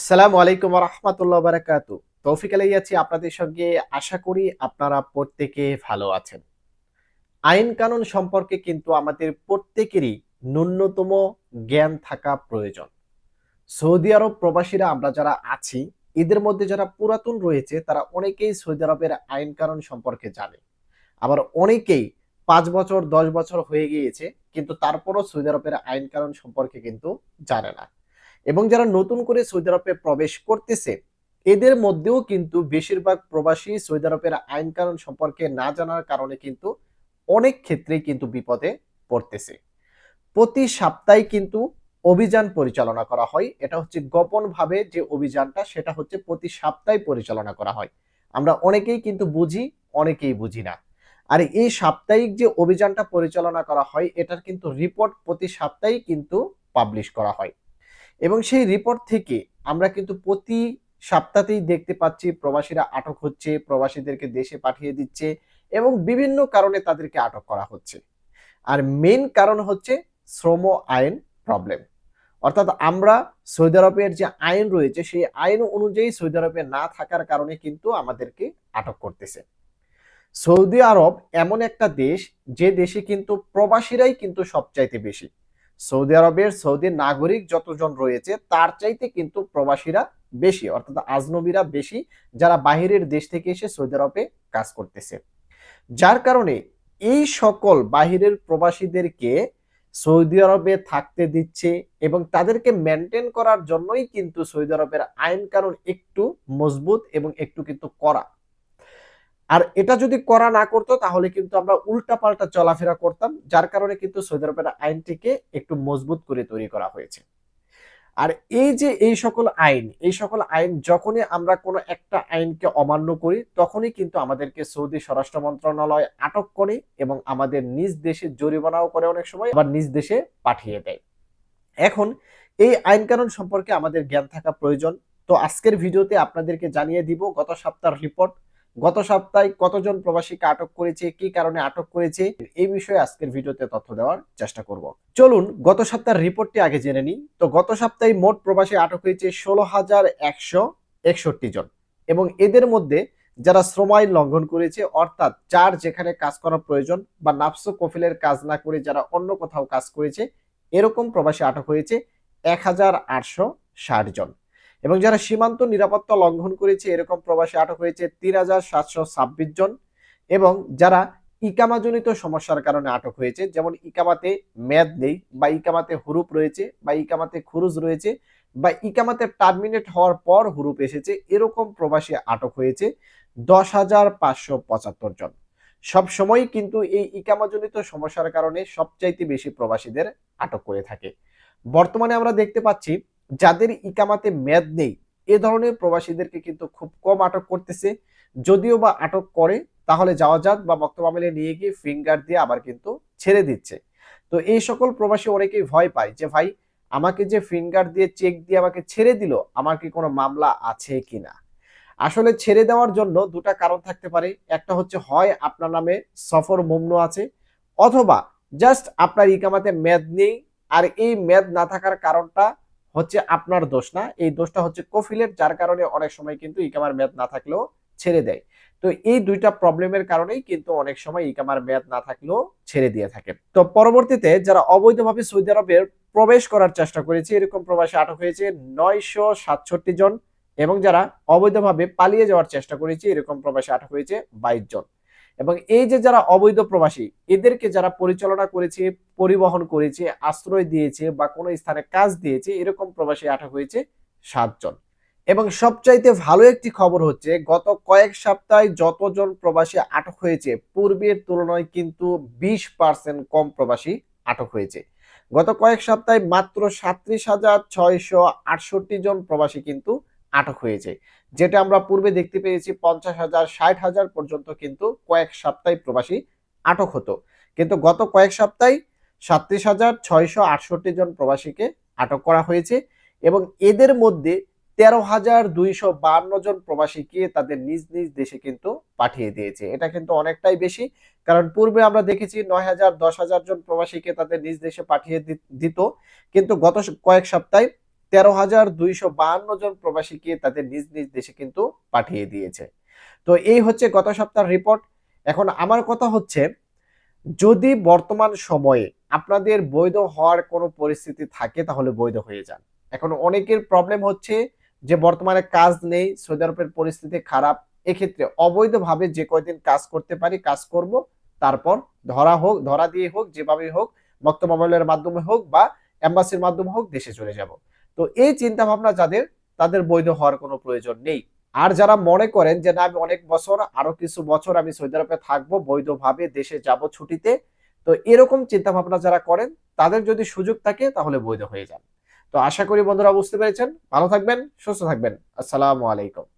আসসালামু আলাইকুম রহমতুল্লাহ বারাকাত তৌফিক আলাই আছি আপনাদের সঙ্গে। আশা করি আপনারা প্রত্যেকে ভালো আছেন। আইন কানুন সম্পর্কে কিন্তু আমাদের প্রত্যেকেরই ন্যূনতম জ্ঞান থাকা প্রয়োজন। সৌদি আরব প্রবাসীরা আমরা যারা আছি, এদের মধ্যে যারা পুরাতন রয়েছে, তারা অনেকেই সৌদি আরবের আইন কানুন সম্পর্কে জানে। আবার অনেকেই পাঁচ বছর, দশ বছর হয়ে গিয়েছে, কিন্তু তারপরও সৌদি আরবের আইন কানুন সম্পর্কে কিন্তু জানে না। এবং যারা নতুন করে সৌদি আরবে প্রবেশ করতেছে, এদের মধ্যেও কিন্তু বেশিরভাগ প্রবাসী সৌদি আরবের আইন কানুন সম্পর্কে না জানার কারণে কিন্তু অনেক ক্ষেত্রেই কিন্তু বিপদে পড়তেছে। প্রতি সপ্তাহে কিন্তু অভিযান পরিচালনা করা হয়। এটা হচ্ছে গোপন ভাবে যে অভিযানটা, সেটা হচ্ছে প্রতি সপ্তাহে পরিচালনা করা হয়। আমরা অনেকেই কিন্তু বুঝি, অনেকেই বুঝি না। আর এই সাপ্তাহিক যে অভিযানটা পরিচালনা করা হয়, এটার কিন্তু রিপোর্ট প্রতি সপ্তাহেই কিন্তু পাবলিশ করা হয়। এবং সেই রিপোর্ট থেকে আমরা কিন্তু প্রতি সপ্তাহতেই দেখতে পাচ্ছি প্রবাসীরা আটক হচ্ছে, প্রবাসীদেরকে দেশে পাঠিয়ে দিচ্ছে এবং বিভিন্ন কারণে তাদেরকে আটক করা হচ্ছে। আর মেন কারণ হচ্ছে শ্রম আইন প্রবলেম অর্থাৎ আমরা সৌদি আরবের যে আইন রয়েছে, সেই আইন অনুযায়ী সৌদি আরবে না থাকার কারণে কিন্তু আমাদেরকে আটক করতেছে। সৌদি আরব এমন একটা দেশ, যে দেশে কিন্তু প্রবাসীরাই কিন্তু সবচাইতে বেশি। সৌদি আরবের সৌদি নাগরিক যতজন রয়েছে, তার চাইতে কিন্তু প্রবাসীরা বেশি, অর্থাৎ আজনবীরা বেশি, যারা বাহিরের দেশ থেকে এসে সৌদি আরবে কাজ করতেছে। যার কারণে এই সকল বাহিরের প্রবাসীদেরকে সৌদি আরবে থাকতে দিচ্ছে এবং তাদেরকে মেনটেন করার জন্যই কিন্তু সৌদি আরবের আইন কানুন একটু মজবুত এবং একটু কিন্তু করা আর এটা যদি করা না করতো, তাহলে কিন্তু আমরা উল্টা পাল্টা চলাফেরা করতাম, যার কারণে কিন্তু সৌদি আরবের আইনটিকে একটু মজবুত করে তৈরি করা হয়েছে। আর এই যে এই সকল আইন, এই সকল আইন যখনই আমরা কোনো একটা আইনকে অমান্য করি, তখনই কিন্তু আমাদেরকে সৌদি স্বরাষ্ট্র মন্ত্রণালয় আটক করে এবং আমাদের নিজ দেশে জরিমানাও করে অনেক সময়, আবার নিজ দেশে পাঠিয়ে দেয়। এখন এই আইন কানুন সম্পর্কে আমাদের জ্ঞান থাকা প্রয়োজন। তো আজকের ভিডিওতে আপনাদেরকে জানিয়ে দিব, গত সপ্তাহের রিপোর্ট গত সপ্তাহে কতজন প্রবাসীকে আটক করেছে, কি কারণে আটক করেছে, এই বিষয়ে আজকের ভিডিওতে তথ্য দেওয়ার চেষ্টা করব। চলুন, গত সপ্তাহের রিপোর্টটি আগে জেনে নিই। তো গত সপ্তাহে মোট প্রবাসী আটক হয়েছে ষোলো হাজার একশো একষট্টি জন এবং এদের মধ্যে যারা শ্রম আইন লঙ্ঘন করেছে, অর্থাৎ যার যেখানে কাজ করা প্রয়োজন বা নাফস কফিলের কাজ না করে যারা অন্য কোথাও কাজ করেছে, এরকম প্রবাসী আটক হয়েছে এক হাজার আটশো ষাট জন। এবং যারা সীমান্ত নিরাপত্তা লঙ্ঘন করেছে, এরকম প্রবাসী আটক হয়েছে তিন হাজার সাতশো ছাব্বিশ জন এবং যারা ইকামাজনিত সমস্যার কারণে আটক হয়েছে, যেমন ইকামাতে মেয়াদ নেই বা ইকামাতে হুরুপ রয়েছে বা ইকামাতে খুরুজ রয়েছে বা ইকামাতে টার্মিনেট হওয়ার পর হুরুপ এসেছে, এরকম প্রবাসী আটক হয়েছে দশ হাজার পাঁচশো পঁচাত্তর জন। সব সময় কিন্তু এই ইকামাজনিত সমস্যার কারণে সবচাইতে বেশি প্রবাসীদের আটক করে থাকে। বর্তমানে আমরা দেখতে পাচ্ছি যাদের ইকামাতে মেয়াদ নেই, এ ধরনের প্রবাসীদেরকে কিন্তু খুব কম আটক করতেছে। যদিও বা আটক করে, তাহলে যাওয়া যাক বা বক্তব্য নিয়ে গিয়ে ফিঙ্গার দিয়ে আবার কিন্তু ছেড়ে দিচ্ছে। তো এই সকল প্রবাসী অনেকেই ভয় পায় যে, ভাই, আমাকে যে ফিঙ্গার দিয়ে চেক দিয়ে আমাকে ছেড়ে দিল, আমার কি কোনো মামলা আছে কি না আসলে ছেড়ে দেওয়ার জন্য দুটা কারণ থাকতে পারে। একটা হচ্ছে, হয় আপনার নামে সফর মমনু আছে, অথবা জাস্ট আপনার ইকামাতে মেয়াদ নেই, আর এই মেয়াদ না থাকার কারণটা হচ্ছে আপনার দোষ না। এই দোষটা হচ্ছে কফিলের, যার কারণে অনেক সময় কিন্তু ইকামার মেয়াদ না থাকলেও ছেড়ে দেয়। তো এই দুইটা প্রবলেমের কারণেই কিন্তু অনেক সময় ইকামার মেয়াদ না থাকলেও ছেড়ে দিয়ে থাকে। তো পরবর্তীতে যারা অবৈধভাবে সৌদি আরবের প্রবেশ করার চেষ্টা করেছে, এরকম প্রবাসী আটক হয়েছে নয়শো সাতষট্টি জন এবং যারা অবৈধভাবে পালিয়ে যাওয়ার চেষ্টা করেছে, এরকম প্রবাসী আটক হয়েছে বাইশ জন। এবং এই যে যারা অবৈধ প্রবাসী, এদেরকে যারা পরিচালনা করেছে, পরিবহন করেছে, আশ্রয় দিয়েছে বা কোনো স্থানে কাজ দিয়েছে, এরকম প্রবাসী আটক হয়েছে সাতজন। এবং সবচাইতে ভালো একটি খবর হচ্ছে, গত কয়েক সপ্তাহে যতজন প্রবাসী আটক হয়েছে, পূর্বের তুলনায় কিন্তু বিশ পার্সেন্ট কম প্রবাসী আটক হয়েছে। গত কয়েক সপ্তাহে মাত্র সাত্রিশ হাজার ছয়শো আটষট্টি জন প্রবাসী কিন্তু আটক হয়েছে যেটা আমরা পূর্বে দেখতে পেয়েছি পঞ্চাশ হাজার, ষাট হাজার পর্যন্ত কিন্তু কয়েক সপ্তাহে প্রবাসী আটক হতো। কিন্তু গত কয়েক সপ্তাহে সাত্রিশ হাজার, ছয়শো আটষট্টি জন প্রবাসীকে আটক করা হয়েছে এবং এদের মধ্যে তেরো হাজার, দুইশো বান্ন জন প্রবাসীকে তাদের নিজ নিজ দেশে কিন্তু পাঠিয়ে দিয়েছে। এটা কিন্তু অনেকটাই বেশি, কারণ পূর্বে আমরা দেখেছি নয় হাজার, দশ হাজার জন প্রবাসীকে তাদের নিজ দেশে পাঠিয়ে দিত। কিন্তু গত কয়েক সপ্তাহে তেরো হাজার দুইশো বাহান্ন জন প্রবাসীকে তাদের নিজ নিজ দেশে কিন্তু পাঠিয়ে দিয়েছে। তো এই হচ্ছে গত সপ্তাহের রিপোর্ট এখন আমার কথা হচ্ছে, যদি বর্তমান সময়ে আপনাদের বৈধ হওয়ার কোনো পরিস্থিতি থাকে, তাহলে বৈধ হয়ে যান। এখন অনেকের প্রবলেম হচ্ছে যে বর্তমানে কাজ নেই, সৌদি আরবের পরিস্থিতি খারাপ। এক্ষেত্রে অবৈধভাবে যে কয়দিন কাজ করতে পারি, কাজ করব। তারপর ধরা হোক, ধরা দিয়ে হোক যেভাবে হোক মক্ত মোবাইলের মাধ্যমে হোক বা এম্বাসির মাধ্যমে হোক, দেশে চলে যাব। তো এই চিন্তা ভাবনা যাদের, তাদের বৈধ হওয়ার কোনো প্রয়োজন নেই। আর যারা মনে করেন যে, না, আমি অনেক বছর, আরও কিছু বছর আমি সৌদি আরবে থাকব, বৈধভাবে দেশে যাব ছুটিতে, তো এরকম চিন্তা ভাবনা যারা করেন, তাদের যদি সুযোগ থাকে, তাহলে বৈধ হয়ে যান। তো আশা করি বন্ধুরা বুঝতে পেরেছেন। ভালো থাকবেন, সুস্থ থাকবেন। আসসালামু আলাইকুম।